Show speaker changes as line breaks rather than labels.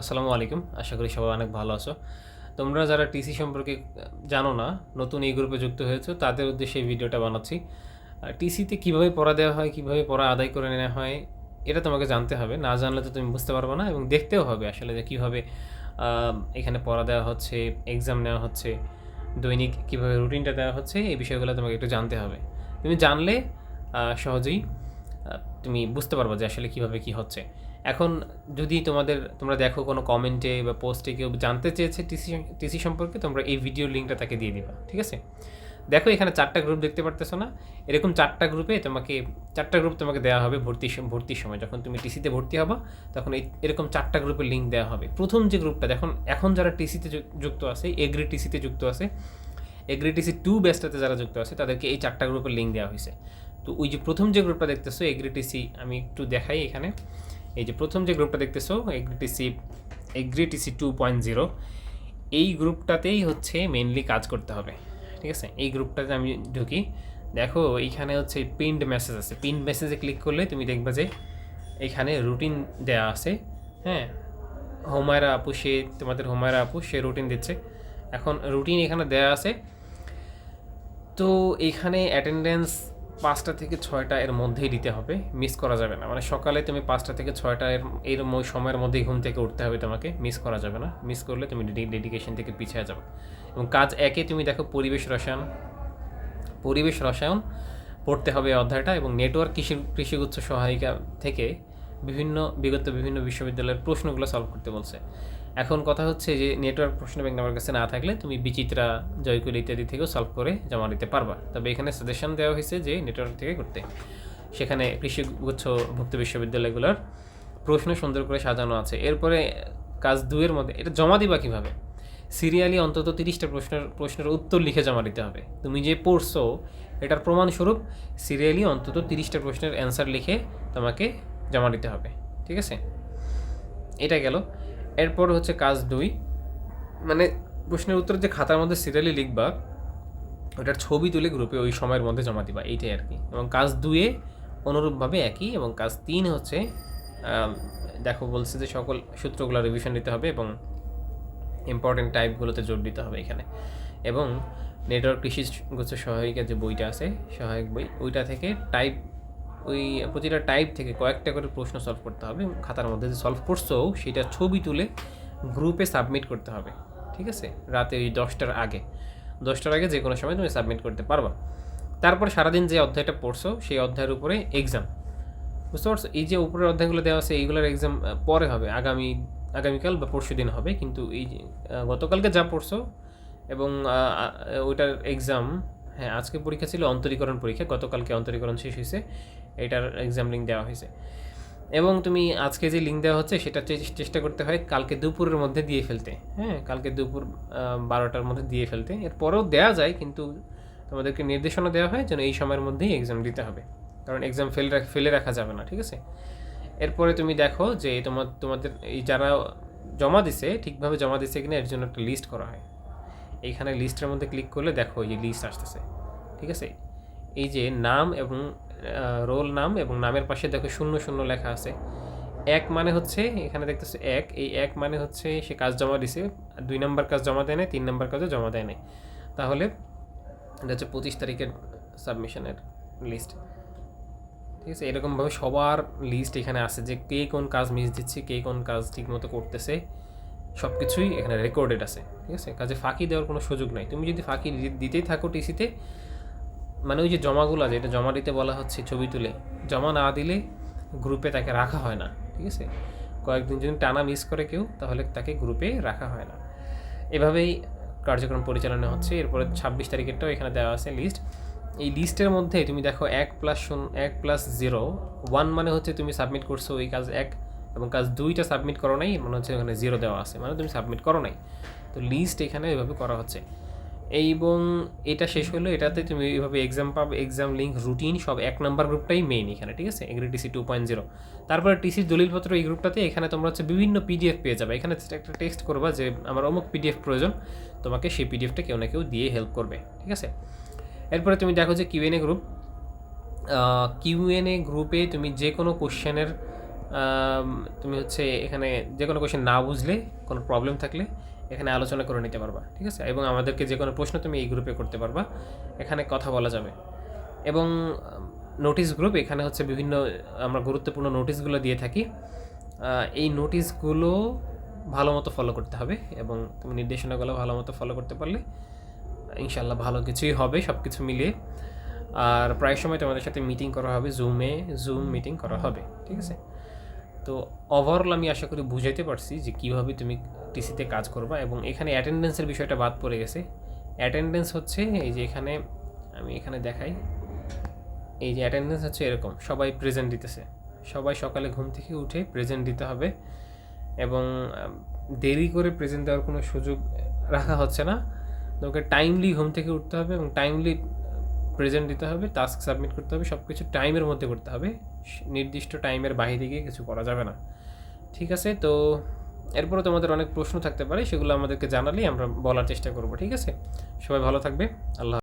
আসসালামু আলাইকুম। আশা করি সবাই অনেক ভালো আছো। তোমরা যারা টিসি সম্পর্কে জানো না, নতুন এই গ্রুপে যুক্ত হয়েছো, তাদের উদ্দেশ্যে এই ভিডিওটা বানাচ্ছি। টিসিতে কীভাবে পড়া দেওয়া হয়, কীভাবে পড়া আদায় করে নেওয়া হয়, এটা তোমাকে জানতে হবে। না জানলে তো তুমি বুঝতে পারবে না এবং দেখতেও হবে আসলে যে কীভাবে এখানে পড়া দেওয়া হচ্ছে এক্সাম নেওয়া হচ্ছে, দৈনিক কীভাবে রুটিনটা দেওয়া হচ্ছে, এই বিষয়গুলো তোমাকে একটু জানতে হবে। তুমি জানলে সহজেই তুমি বুঝতে পারবে যে আসলে কীভাবে কী হচ্ছে। এখন যদি তোমাদের, তোমরা দেখো কোনো কমেন্টে বা পোস্টে কেউ জানতে চেয়েছে টিসি টিসি সম্পর্কে, তোমরা এই ভিডিও লিঙ্কটা তাকে দিয়ে দিবা, ঠিক আছে? দেখো এখানে চারটা গ্রুপ দেখতে পারতেছো না? এরকম চারটা গ্রুপে তোমাকে, চারটা গ্রুপ তোমাকে দেওয়া হবে ভর্তি, ভর্তির সময়। যখন তুমি টিসিতে ভর্তি হবা, তখন এই, এরকম চারটা গ্রুপের লিঙ্ক দেওয়া হবে। প্রথম যে গ্রুপটা দেখুন এখন যারা টিসিতে যুক্ত আছে এগ্রি টিসিতে যুক্ত আছে এগ্রি টিসি টু বেস্টাতে যারা যুক্ত আছে, তাদেরকে এই চারটা গ্রুপের লিঙ্ক দেওয়া হয়েছে। তো ওই যে প্রথম যে গ্রুপটা দেখতেছো এগ্রি টিসি আমি একটু দেখাই এখানে। এই যে প্রথম যে গ্রুপটা দেখতেছো agri TC agri TC two point zero এই গ্রুপটাতেই হচ্ছে মেনলি কাজ করতে হবে, ঠিক আছে? এই গ্রুপটাতে আমি ঢুকি। দেখো, এইখানে হচ্ছে পিন্ড মেসেজ আছে। পিন্ড মেসেজে ক্লিক করলে তুমি দেখবে যে এখানে রুটিন দেওয়া আছে। হ্যাঁ হোমায়রা আপু, সে তোমাদের হোমায়রা আপু, সে রুটিন দিচ্ছে। এখন রুটিন এখানে দেওয়া আছে। তো এখানে অ্যাটেন্ডেন্স পাঁচটা থেকে ছয়টা এর মধ্যেই দিতে হবে মিস করা যাবে না। মানে সকালে তুমি পাঁচটা থেকে ছয়টা এর এর সময়ের মধ্যেই ঘুম থেকে উঠতে হবে তোমাকে মিস করা যাবে না। মিস করলে তুমি ডেডিকেশন থেকে পিছিয়ে যাবে। এবং কাজ একে তুমি দেখো পরিবেশ রসায়ন পরিবেশ রসায়ন পড়তে হবে অধ্যায়টা এবং নেটওয়ার্ক কৃষি কৃষিগুচ্ছ সহায়িকা থেকে বিভিন্ন, বিগত বিভিন্ন বিশ্ববিদ্যালয়ের প্রশ্নগুলো সলভ করতে বলছে। এখন কথা হচ্ছে যে নেটওয়ার্ক প্রশ্ন ব্যাংক আমার কাছে না থাকলে তুমি বিচিত্রা, জয়কুল ইত্যাদি থেকেও সলভ করে জমা দিতে পারবা। তবে এখানে সাজেশন দেওয়া হয়েছে যে নেটওয়ার্ক থেকে করতে সেখানে কৃষিগুচ্ছ ভুক্ত বিশ্ববিদ্যালয়গুলোর প্রশ্ন সুন্দর করে সাজানো আছে। এরপরে কাজ দুয়ের মধ্যে, এটা জমা দিবা কীভাবে? সিরিয়ালি অন্তত তিরিশটা প্রশ্নের প্রশ্নের উত্তর লিখে জমা দিতে হবে। তুমি যে পড়ছো, এটার প্রমাণস্বরূপ সিরিয়ালি অন্তত তিরিশটা প্রশ্নের অ্যান্সার লিখে তোমাকে জমা দিতে হবে। ঠিক আছে? এটা গেল। এরপর হচ্ছে কাজ দুই। মানে প্রশ্নের উত্তর যে খাতার মধ্যে সিরিয়ালি লিখবা, ওটার ছবি তুলে গ্রুপে ওই সময়ের মধ্যে জমা দিবা, এইটাই আর কি। এবং কাজ দুয়ে অনুরূপভাবে একই এবং কাজ তিন হচ্ছে দেখো বলছে যে সকল সূত্রগুলো রিভিশন দিতে হবে এবং ইম্পর্টেন্ট টাইপগুলোতে জোর দিতে হবে এখানে। এবং নেটওয়ার্ক কৃষি গুচ্ছ সহায়িকা যে বইটা আছে, সহায়ক বই, ওইটা থেকে টাইপ ওই প্রতিটা টাইপ থেকে কয়েকটা করে প্রশ্ন সলভ করতে হবে, খাতার মধ্যে যে সলভ করছ, সেটা ছবি তুলে গ্রুপে সাবমিট করতে হবে, ঠিক আছে? রাতে ওই দশটার আগে। দশটার আগে যে কোনো সময় তুমি সাবমিট করতে পারবা। তারপর সারাদিন যে অধ্যায়টা পড়ছো, সেই অধ্যায়ের উপরে এক্সাম বুঝতে পারছ? এই যে উপরের অধ্যায়গুলো দেওয়া আছে, এইগুলোর এক্সাম পরে হবে, আগামী, আগামীকাল বা পরশু দিন হবে, কিন্তু এই গতকালকে যা পড়ছো এবং ওইটার এক্সাম হ্যাঁ আজকে পরীক্ষা ছিল অন্তরীকরণ পরীক্ষা, গতকালকে অন্তরীকরণ শেষ হয়েছে। এটার এক্সাম লিঙ্ক দেওয়া হয়েছে। এবং তুমি আজকে যে লিঙ্ক দেওয়া হচ্ছে, সেটা চেষ্টা করতে হয় কালকে দুপুরের মধ্যে দিয়ে ফেলতে। হ্যাঁ কালকে দুপুর বারোটার মধ্যে দিয়ে ফেলতে। এরপরেও দেওয়া যায়, কিন্তু তোমাদেরকে নির্দেশনা দেওয়া হয় যেন এই সময়ের মধ্যেই এক্সাম দিতে হবে। কারণ এক্সাম ফেল ফেলে রাখা যাবে না, ঠিক আছে? এরপরে তুমি দেখো যে তোমার তোমাদের এই যারা জমা দিছে, ঠিকভাবে জমা দিছে কিনা, এর জন্য একটা লিস্ট করা হয়। এইখানে লিস্টের মধ্যে ক্লিক করলে দেখো এই লিস্ট আসতেছে, ঠিক আছে? এই যে নাম এবং রোল নাম এবং নামের পাশে দেখো শূন্য শূন্য লেখা আছে। এক মানে হচ্ছে, এখানে দেখতেছে এক, এই এক মানে হচ্ছে সে কাজ জমা দিছে দুই নম্বর কাজ জমা দেয় নাই, তিন নম্বর কাজও জমা দেয় নাই। তাহলে এটা হচ্ছে পঁচিশ তারিখের সাবমিশনের লিস্ট ঠিক আছে? এরকমভাবে সবার লিস্ট এখানে আছে যে কে কোন কাজ মিস দিচ্ছে, কে কোন কাজ ঠিকমতো করতেছে সব কিছুই এখানে রেকর্ডেড আছে। ঠিক আছে? কাজে ফাঁকি দেওয়ার কোনো সুযোগ নাই। তুমি যদি ফাঁকি দিতেই থাকো টিসিতে মানে ওই যে জমাগুলো যেটা জমা দিতে বলা হচ্ছে ছবি তুলে। জমা না দিলে গ্রুপে তাকে রাখা হয় না, ঠিক আছে? কয়েকদিন যদি টানা মিস করে কেউ, তাহলে তাকে গ্রুপে রাখা হয় না। এভাবেই কার্যক্রম পরিচালনা হচ্ছে। এরপরে ছাব্বিশ তারিখেরটাও এখানে দেওয়া আছে লিস্ট এই লিস্টের মধ্যে তুমি দেখো এক প্লাস শূন্য, এক প্লাস জিরো ওয়ান মানে হচ্ছে তুমি সাবমিট করছ ওই কাজ এক এবং কাজ দুইটা সাবমিট করো নাই মানে হচ্ছে ওখানে জিরো দেওয়া আছে মানে তুমি সাবমিট করো নাই। তো লিস্ট এখানে এভাবে করা হচ্ছে। এবং এটা শেষ হলো, এটাতে তুমি এইভাবে এক্সাম পাবে এক্সাম লিঙ্ক রুটিন সব এক নাম্বার গ্রুপটাই মেইন এখানে, ঠিক আছে? Agri TC two point zero তারপরে টিসি দলিলপত্র এই গ্রুপটাতে এখানে তোমরা হচ্ছে বিভিন্ন পিডিএফ পেয়ে যাবে। এখানে একটা টেক্সট করবা যে, আমার অমুক পিডিএফ প্রয়োজন, তোমাকে সেই পিডিএফটা কেউ না কেউ দিয়ে হেল্প করবে। ঠিক আছে? এরপরে তুমি দেখো যে কিউএনএ গ্রুপ কিউএনএ গ্রুপে তুমি যে কোনো কোশ্চেনের তুমি হচ্ছে এখানে যে কোনো কোয়েশ্চেন না বুঝলে, কোনো প্রবলেম থাকলে এখানে আলোচনা করে নিতে পারবা, ঠিক আছে? এবং আমাদেরকে যে কোনো প্রশ্ন তুমি এই গ্রুপে করতে পারবা। এখানে কথা বলা যাবে। এবং নোটিশ গ্রুপ এখানে হচ্ছে বিভিন্ন, আমরা গুরুত্বপূর্ণ নোটিশগুলো দিয়ে থাকি। এই নোটিশগুলো ভালো মতো ফলো করতে হবে এবং তুমি নির্দেশনাগুলো ভালো মতো ফলো করতে পারলে ইনশাল্লাহ ভালো কিছুই হবে সব কিছু মিলিয়ে। আর প্রায় সময় তোমাদের সাথে মিটিং করা হবে জুমে জুম মিটিং করা হবে, ঠিক আছে? তো ওভারঅল আমি আশা করি বুঝাইতে পারছি যে কীভাবে তুমি টিসিতে কাজ করবা এবং এখানে অ্যাটেন্ডেন্সের বিষয়টা বাদ পড়ে গেছে। অ্যাটেন্ডেন্স হচ্ছে এই যে এখানে আমি এখানে দেখাই। এই যে অ্যাটেন্ডেন্স হচ্ছে এরকম, সবাই প্রেজেন্ট দিতেছে। সবাই সকালে ঘুম থেকে উঠে প্রেজেন্ট দিতে হবে এবং দেরি করে প্রেজেন্ট দেওয়ার কোনো সুযোগ রাখা হচ্ছে না। তোমাকে টাইমলি ঘুম থেকে উঠতে হবে এবং টাইমলি প্রেজেন্ট দিতে হবে টাস্ক সাবমিট করতে হবে সব কিছু টাইমের মধ্যে করতে হবে। নির্দিষ্ট টাইমের বাইরে গিয়ে কিছু করা যাবে না। ঠিক আছে? তো এরপরে তোমাদের অনেক প্রশ্ন থাকতে পারে, সেগুলো আমাদেরকে জানালেই আমরা বলার চেষ্টা করব, ঠিক আছে? সবাই ভালো থাকবে, আল্লাহ